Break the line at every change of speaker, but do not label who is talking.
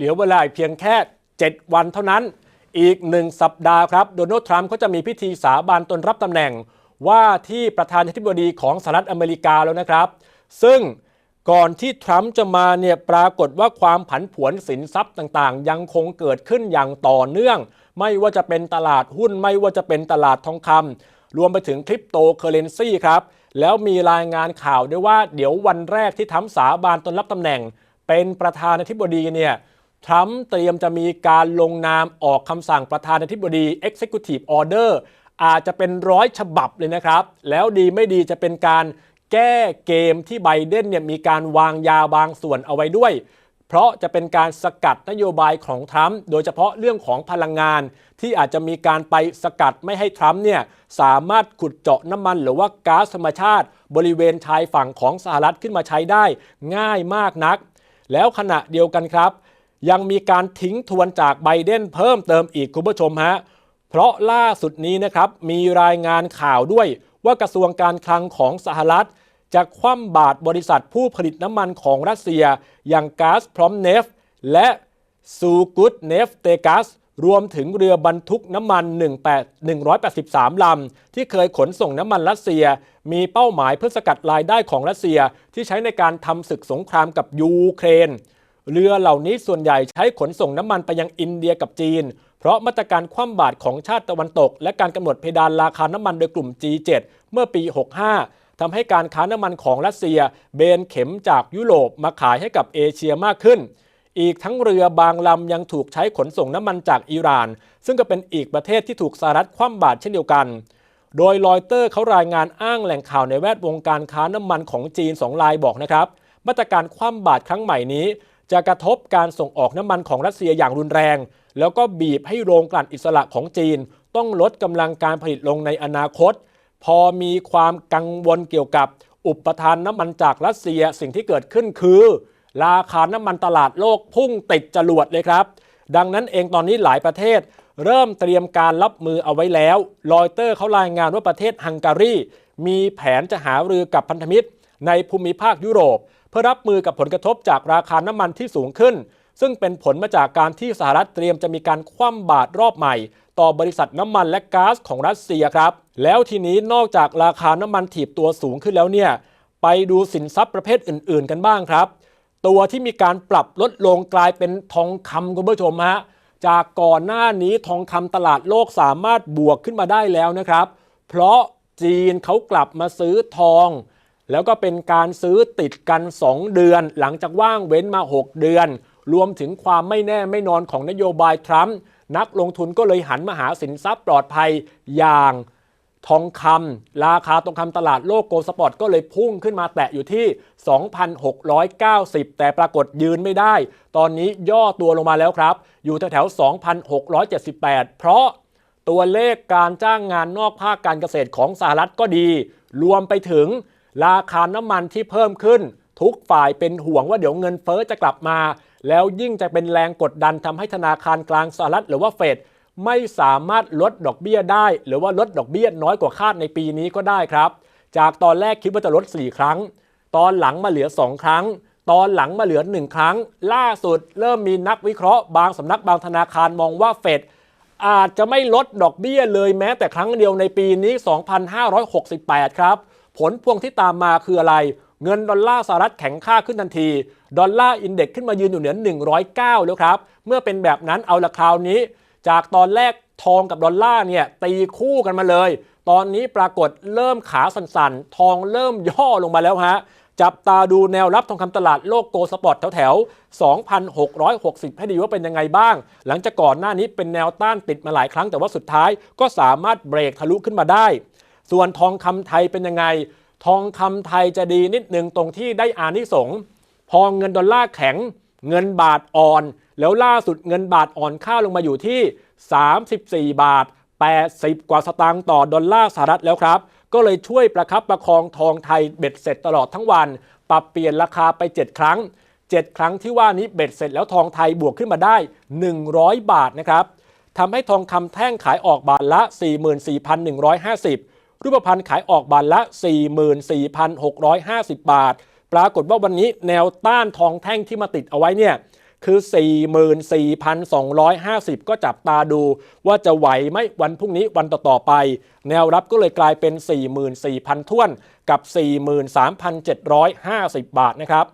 เหลือเวลาเพียงแค่ 7 วันเท่านั้น อีกหนึ่งสัปดาห์ครับ โดนัลด์ทรัมป์ก็จะมีพิธีสาบานตนรับตำแหน่ง ว่าที่ประธานาธิบดีของสหรัฐอเมริกาแล้วนะครับ ซึ่งก่อนที่ทรัมป์จะมาเนี่ยปรากฏว่าความผันผวนสินทรัพย์ต่างๆ ยังคงเกิดขึ้นอย่างต่อเนื่อง ไม่ว่าจะเป็นตลาดหุ้นไม่ว่าจะเป็นตลาดทองคำรวมไปถึงคริปโตเคอเรนซีครับแล้วมีรายงานข่าวด้วยว่าเดี๋ยววันแรกที่ทรัมป์สาบานตนรับตำแหน่ง เป็นประธานาธิบดีเนี่ย ทรัมป์เตรียมจะมีการลงนามออกคำสั่งประธานาธิบดี Executive Order อาจจะเป็นร้อยฉบับเลยนะครับ แล้วดีไม่ดีจะเป็นการแก้เกมที่ไบเดนเนี่ยมีการวางยาบางส่วนเอาไว้ด้วย เพราะจะเป็นการสกัดนโยบายของทรัมป์โดยเฉพาะเรื่องของพลังงาน ที่อาจจะมีการไปสกัดไม่ให้ทรัมป์เนี่ยสามารถขุดเจาะน้ำมันหรือว่าก๊าซธรรมชาติ บริเวณชายฝั่งของสหรัฐขึ้นมาใช้ได้ง่ายมากนัก แล้วขณะเดียวกันครับ ยังมีการทิ้งทวนจากไบเดนเพิ่มเติมอีกคุณผู้ชมฮะ เพราะล่าสุดนี้นะครับมีรายงานข่าวด้วยว่ากระทรวงการคลังของสหรัฐ จะคว่ำบาตรบริษัทผู้ผลิตน้ำมันของรัสเซีย อย่างก๊าซพร้อมเนฟ และซูกุตเนฟเตกัสรวมถึงเรือบรรทุกน้ำมัน 18 183 ลำ ที่เคยขนส่งน้ำมันรัสเซีย มีเป้าหมายเพื่อสกัดรายได้ของรัสเซียที่ใช้ในการทำศึกสงครามกับยูเครน เรือเหล่านี้ส่วนใหญ่ใช้ขนส่งน้ำมันไปยังอินเดียกับจีน เพราะมาตรการคว่ำบาตรของชาติตะวันตก และการกำหนดเพดานราคาน้ำมันโดยกลุ่ม G7 เมื่อปี 65ทำให้การค้าน้ำมันของรัสเซีย เบนเข็มจากยุโรปมาขายให้กับเอเชียมากขึ้น อีกทั้งเรือบางลำยังถูกใช้ขนส่งน้ำมันจากอิหร่าน ซึ่งก็เป็นอีกประเทศที่ถูกสหรัฐคว่ำบาตรเช่นเดียวกันโดยรอยเตอร์เขารายงานอ้างแหล่งข่าวในแวดวงการค้าน้ำมันของจีนสองรายบอกนะครับ มาตรการคว่ำบาตรครั้งใหม่นี้ จะกระทบการส่งออกน้ำมันของรัสเซียอย่างรุนแรง แล้วก็บีบให้โรงกลั่นอิสระของจีน ต้องลดกำลังการผลิตลงในอนาคต พอมีความกังวลเกี่ยวกับอุปทานน้ำมันจากรัสเซียสิ่งที่เกิดขึ้นคือ ราคาน้ำมันตลาดโลกพุ่งติดจรวดเลยครับ ดังนั้นเองตอนนี้หลายประเทศ เริ่มเตรียมการรับมือเอาไว้แล้วรอยเตอร์เขารายงานว่าประเทศฮังการีมีแผนจะหารือกับพันธมิตรในภูมิภาคยุโรป เพื่อรับมือกับผลกระทบจากราคาน้ำมันที่สูงขึ้น ซึ่งเป็นผลมาจากการที่สหรัฐเตรียมจะมีการคว่ำบาตรรอบใหม่ ต่อบริษัทน้ำมันและก๊าซของรัสเซียครับ แล้วทีนี้นอกจากราคาน้ำมันถีบตัวสูงขึ้นแล้วเนี่ยไปดูสินทรัพย์ประเภทอื่น ๆ กันบ้างครับ ตัวที่มีการปรับลดลงกลายเป็นทองคำคุณผู้ชมฮะจากก่อนหน้านี้ทองคำตลาดโลกสามารถบวกขึ้นมาได้แล้วนะครับ เพราะจีนเขากลับมาซื้อทอง แล้วก็เป็นการซื้อติดกัน 2 เดือน หลังจากว่างเว้นมา 6 เดือน รวมถึงความไม่แน่ไม่นอนของนโยบายทรัมป์นักลงทุนก็เลยหันมาหาสินทรัพย์ปลอดภัยอย่างทองคำราคาทองคำตลาดโลกโกลสปอร์ตก็เลยพุ่งขึ้นมาแตะอยู่ที่ 2,690 แต่ปรากฏยืนไม่ได้ ตอนนี้ย่อตัวลงมาแล้วครับ อยู่แถวๆ2,678 เพราะตัวเลขการจ้างงานนอกภาคการเกษตรของสหรัฐก็ดี รวมไปถึง ราคาน้ำมันที่เพิ่มขึ้น ทุกฝ่ายเป็นห่วงว่าเดี๋ยวเงินเฟ้อจะกลับมา แล้วยิ่งจะเป็นแรงกดดันทำให้ธนาคารกลางสหรัฐหรือว่าเฟดไม่สามารถลดดอกเบี้ยได้ หรือว่าลดดอกเบี้ยน้อยกว่าคาดในปีนี้ก็ได้ครับ จากตอนแรกคิดว่าจะลด 4 ครั้ง ตอนหลังมาเหลือ 2 ครั้ง ตอนหลังมาเหลือ 1 ครั้ง ล่าสุดเริ่มมีนักวิเคราะห์บางสำนักบางธนาคารมองว่าเฟดอาจจะไม่ลดดอกเบี้ยเลยแม้แต่ครั้งเดียวในปีนี้ 2568 ครับ ผลพวงที่ตามมาคืออะไร เงินดอลลาร์สหรัฐแข็งค่าขึ้นทันที ดอลลาร์อินเด็กซ์ขึ้นมายืนอยู่เหนือ 109 แล้วครับ เมื่อเป็นแบบนั้นเอาละคราวนี้ จากตอนแรกทองกับดอลลาร์เนี่ยตีคู่กันมาเลย ตอนนี้ปรากฏเริ่มขาสั่นๆ ทองเริ่มย่อลงมาแล้วฮะจับตาดูแนวรับทองคำตลาดโลกโกลสปอร์ตแถวๆ 2,660 ให้ดีว่าเป็นยังไงบ้าง หลังจากก่อนหน้านี้เป็นแนวต้านติดมาหลายครั้งแต่ว่าสุดท้ายก็สามารถเบรกทะลุขึ้นมาได้ ส่วนทองคำไทยเป็นยังไง ทองคำไทยจะดีนิดหนึ่งตรงที่ได้อานิสงส์พอเงินดอลลาร์แข็ง เงินบาทอ่อน แล้วล่าสุดเงินบาทอ่อนค่าลงมาอยู่ที่ 34 บาท 80 กว่าสตางค์ต่อดอลลาร์สหรัฐแล้วครับ ก็เลยช่วยประคับประคองทองไทยเบ็ดเสร็จตลอดทั้งวัน ปรับเปลี่ยนราคาไป 7 ครั้ง 7 ครั้งที่ว่านี้เบ็ดเสร็จแล้วทองไทยบวกขึ้นมาได้ 100 บาทนะครับทำให้ทองคำแท่งขายออกบาทละ 44,150 รูปพรรณขายออกบาทละ 44,650 บาท ปรากฏว่าวันนี้แนวต้านทองแท่งที่มาติดเอาไว้เนี่ยคือ 44,250 ก็จับตาดูว่าจะไหวไหมวันพรุ่งนี้วันต่อ ๆ ไป แนวรับก็เลยกลายเป็น 44,000ท้วนกับ 43,750 บาทนะครับ